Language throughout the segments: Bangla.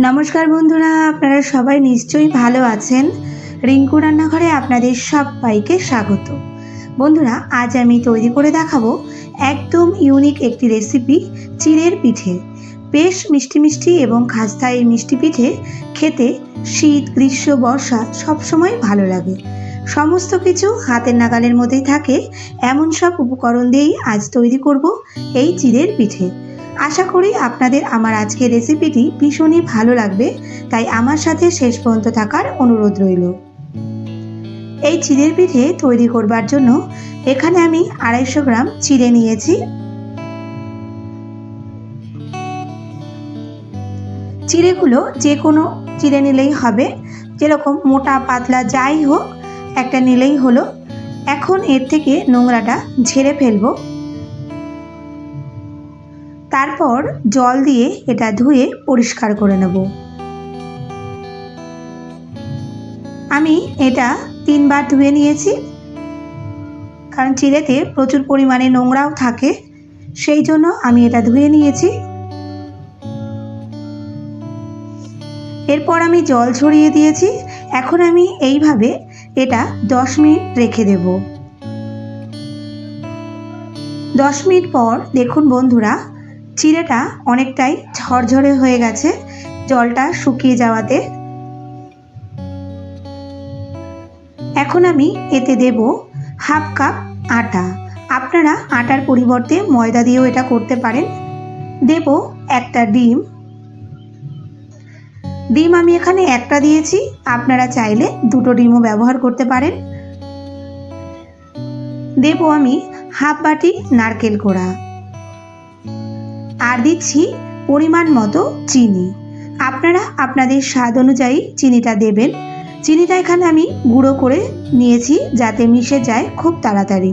নমস্কার বন্ধুরা, আপনারা সবাই নিশ্চয়ই ভালো আছেন। রিঙ্কু রান্নাঘরে আপনাদের সবাইকে স্বাগত। বন্ধুরা, আজ আমি তৈরি করে দেখাবো একদম ইউনিক একটি রেসিপি, চিড়ের পিঠে। বেশ মিষ্টি মিষ্টি এবং খাস্তা এই মিষ্টি পিঠে খেতে শীত, গ্রীষ্ম, বর্ষা সবসময় ভালো লাগে। সমস্ত কিছু হাতের নাগালের মধ্যেই থাকে। এমন সব উপকরণ দিয়েই আজ তৈরি করব এই চিড়ের পিঠে। আশা করি আপনাদের আমার আজকের রেসিপিটি ভীষণই ভালো লাগবে, তাই আমার সাথে শেষ পর্যন্ত থাকার অনুরোধ রইল। এই চিড়ের পিঠে তৈরি করবার জন্য এখানে আমি আড়াইশো গ্রাম চিড়ে নিয়েছি। চিড়েগুলো যে কোনো চিড়ে নিলেই হবে, যেরকম মোটা, পাতলা যাই হোক, একটা নিলেই হলো। এখন এর থেকে নোংরাটা ঝেড়ে ফেলব। তারপর জল দিয়ে এটা ধুয়ে পরিষ্কার করে নেব। আমি এটা তিনবার ধুয়ে নিয়েছি, কারণ চিড়েতে প্রচুর পরিমাণে নোংরাও থাকে, সেই জন্য আমি এটা ধুয়ে নিয়েছি। এরপর আমি জল ছড়িয়ে দিয়েছি, এখন আমি এইভাবে এটা দশ মিনিট রেখে দেব। দশ মিনিট পর দেখুন বন্ধুরা চিড়েটা অনেকটাই ঝরঝরে হয়ে গেছে জলটা শুকিয়ে যাওয়াতে। এখন আমি এতে দেব হাফ কাপ আটা। আপনারা আটার পরিবর্তে ময়দা দিয়েও এটা করতে পারেন। দেব একটা ডিম। ডিম আমি এখানে একটা দিয়েছি। আপনারা চাইলে দুটো ডিমও ব্যবহার করতে পারেন। দেব আমি হাফ বাটি নারকেল কোড়া। আর দিচ্ছি পরিমাণ মতো চিনি। আপনারা আপনাদের স্বাদ অনুযায়ী চিনিটা দেবেন। চিনিটা এখানে আমি গুঁড়ো করে নিয়েছি যাতে মিশে যায় খুব তাড়াতাড়ি।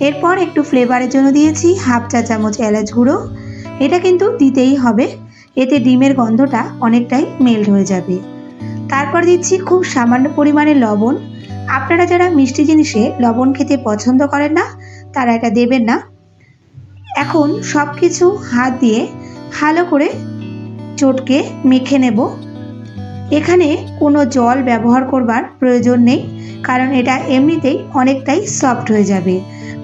এরপর একটু ফ্লেভারের জন্য দিয়েছি হাফ চা চামচ এলাচ গুঁড়ো। এটা কিন্তু দিতেই হবে, এতে ডিমের গন্ধটা অনেকটাই মেল্ট হয়ে যাবে। তারপর দিচ্ছি খুব সামান্য পরিমাণে লবণ। আপনারা যারা মিষ্টি জিনিসে লবণ খেতে পছন্দ করেন না, তারা এটা দেবেন না। এখন সব কিছু হাত দিয়ে ভালো করে চটকে মেখে নেব। এখানে কোনো জল ব্যবহার করবার প্রয়োজন নেই, কারণ এটা এমনিতেই অনেকটাই সফট হয়ে যাবে।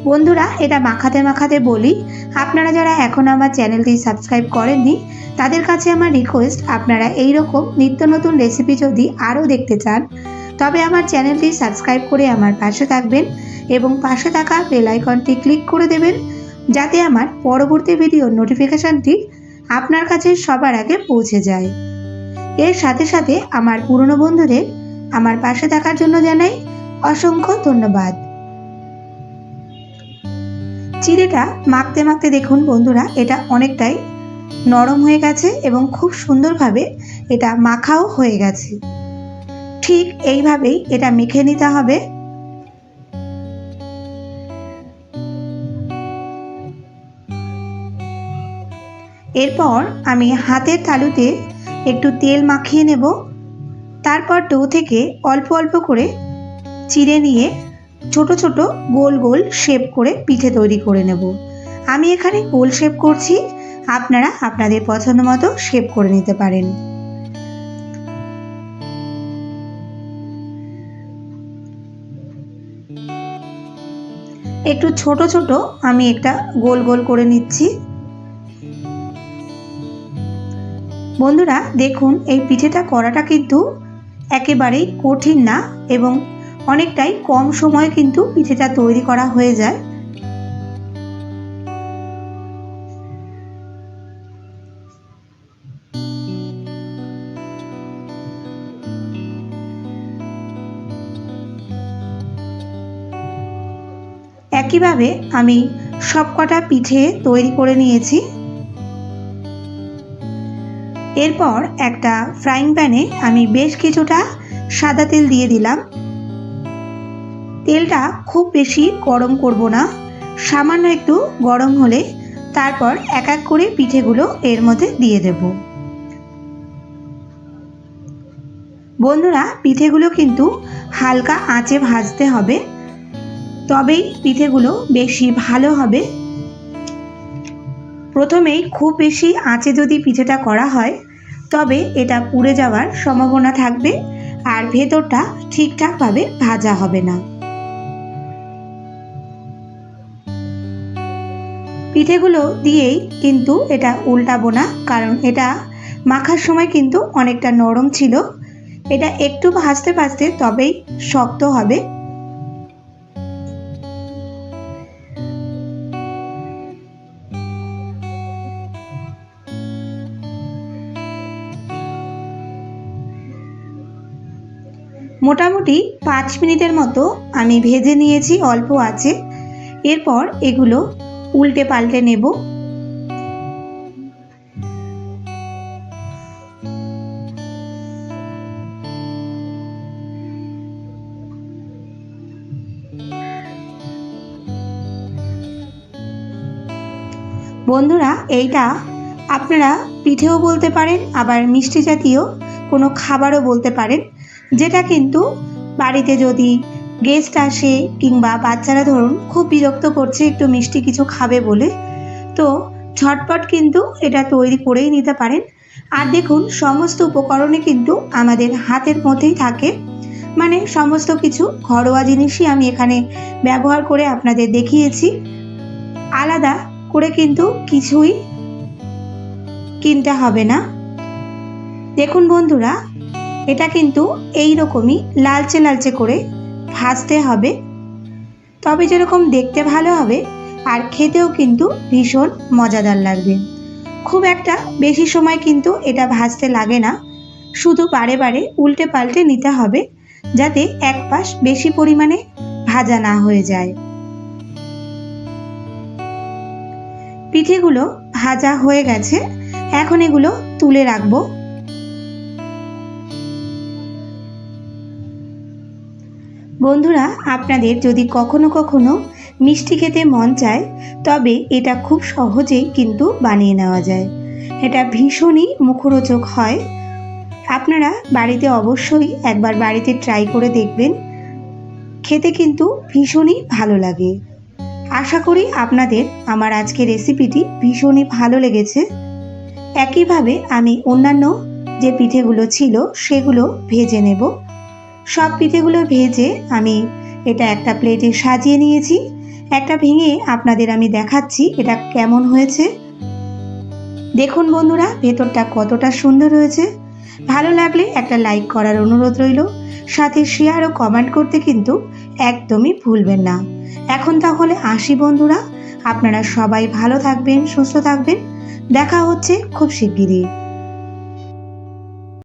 বন্ধুরা, এটা মাখাতে মাখাতে বলি, আপনারা যারা এখন আমার চ্যানেলটি সাবস্ক্রাইব করেননি, তাদের কাছে আমার রিকোয়েস্ট আপনারা এই রকম নিত্য নতুন রেসিপি যদি আরও দেখতে চান, তবে আমার চ্যানেলটি সাবস্ক্রাইব করে আমার পাশে থাকবেন এবং পাশে থাকা বেল আইকনটি ক্লিক করে দেবেন যাতে আমার পরবর্তী ভিডিওর নোটিফিকেশানটি আপনার কাছে সবার আগে পৌঁছে যায়। এর সাথে সাথে আমার পুরনো বন্ধুদের আমার পাশে থাকার জন্য জানাই অসংখ্য ধন্যবাদ। চিড়েটা মাখতে মাখতে দেখুন বন্ধুরা, এটা অনেকটাই নরম হয়ে গেছে এবং খুব সুন্দরভাবে এটা মাখাও হয়ে গেছে। ঠিক এইভাবেই এটা মেখে নিতে হবে। এরপর আমি হাতের তালুতে একটু তেল মাখিয়ে নেব। তারপর ডো থেকে অল্প অল্প করে চিড়ে নিয়ে ছোট ছোট গোল গোল শেপ করে পিঠে তৈরি করে নেব। আমি এখানে গোল শেপ করছি। আপনারা আপনাদের পছন্দ মতো শেপ করে নিতে পারেন। একটু ছোট ছোট আমি একটা গোল গোল করে নিচ্ছি। বন্ধুরা, দেখুন, এই পিঠেটা করাটা কিন্তু একেবারেই কঠিন না এবং অনেকটাই কম সময়ে কিন্তু পিঠেটা তৈরি করা হয়ে যায়। একইভাবে আমি সবকটা পিঠে তৈরি করে নিয়েছি। এরপর একটা ফ্রাইং প্যানে আমি বেশ কিছুটা সাদা তেল দিয়ে দিলাম। তেলটা খুব বেশি গরম করব না, সামান্য একটু গরম হলে তারপর এক এক করে পিঠেগুলো এর মধ্যে দিয়ে দেব। বন্ধুরা, পিঠেগুলো কিন্তু হালকা আঁচে ভাজতে হবে, তবেই পিঠেগুলো বেশি ভালো হবে। প্রথমেই খুব বেশি আঁচে যদি পিঠেটা করা হয়, তবে এটা পুড়ে যাওয়ার সম্ভাবনা থাকবে আর ভেতরটা ঠিকঠাকভাবে ভাজা হবে না। পিঠেগুলো দিয়েই কিন্তু এটা উল্টাবো না, কারণ এটা মাখার সময় কিন্তু অনেকটা নরম ছিল। এটা একটু ভাজতে ভাজতে তবেই শক্ত হবে। মোটামুটি পাঁচ মিনিটের মতো আমি ভেজে নিয়েছি, অল্প আছে। এরপর এগুলো উল্টে পাল্টে নেব। বন্ধুরা, এইটা আপনারা পিঠেও বলতে পারেন, আবার মিষ্টি জাতীয় কোনো খাবারও বলতে পারেন, যেটা কিন্তু বাড়িতে যদি গেস্ট আসে কিংবা বাচ্চারা ধরুন খুব বিরক্ত করছে, একটু মিষ্টি কিছু খাবে বলে, তো ঝটপট কিন্তু এটা তৈরি করেই নিতে পারেন। আর দেখুন, সমস্ত উপকরণে কিন্তু আমাদের হাতের মধ্যেই থাকে। মানে সমস্ত কিছু ঘরোয়া জিনিসই আমি এখানে ব্যবহার করে আপনাদের দেখিয়েছি। আলাদা করে কিন্তু কিছুই কিনতে হবে না। দেখুন বন্ধুরা, এটা কিন্তু এই রকমই লালচে লালচে করে ভাজতে হবে। তবে যেরকম দেখতে ভালো হবে, আর খেতেও কিন্তু ভীষণ মজাদার লাগবে। খুব একটা বেশি সময় কিন্তু এটা ভাজতে লাগে না, শুধু বারে বারে উল্টে পাল্টে নিতে হবে, যাতে এক পাশ বেশি পরিমাণে ভাজা না হয়ে যায়। পিঠেগুলো ভাজা হয়ে গেছে, এখন এগুলো তুলে রাখব। বন্ধুরা, আপনাদের যদি কখনো কখনো মিষ্টি খেতে মন চায়, তবে এটা খুব সহজেই কিন্তু বানিয়ে নেওয়া যায়। এটা ভীষণই মুখরোচক হয়। আপনারা বাড়িতে অবশ্যই একবার বাড়িতে ট্রাই করে দেখবেন। খেতে কিন্তু ভীষণই ভালো লাগে। আশা করি আপনাদের আমার আজকের রেসিপিটি ভীষণই ভালো লেগেছে। একইভাবে আমি অন্যান্য যে পিঠেগুলো ছিল, সেগুলো ভেজে নেব। সব পিঠেগুলো ভেজে আমি এটা একটা প্লেটে সাজিয়ে নিয়েছি। একটা ভেঙে আপনাদের আমি দেখাচ্ছি এটা কেমন হয়েছে। দেখুন বন্ধুরা, ভেতরটা কতটা সুন্দর হয়েছে। ভালো লাগলে একটা লাইক করার অনুরোধ রইল। সাথে শেয়ার ও কমেন্ট করতে কিন্তু একদমই ভুলবেন না। এখন তাহলে আসি বন্ধুরা, আপনারা সবাই ভালো থাকবেন, সুস্থ থাকবেন। দেখা হচ্ছে খুব শিগগিরই।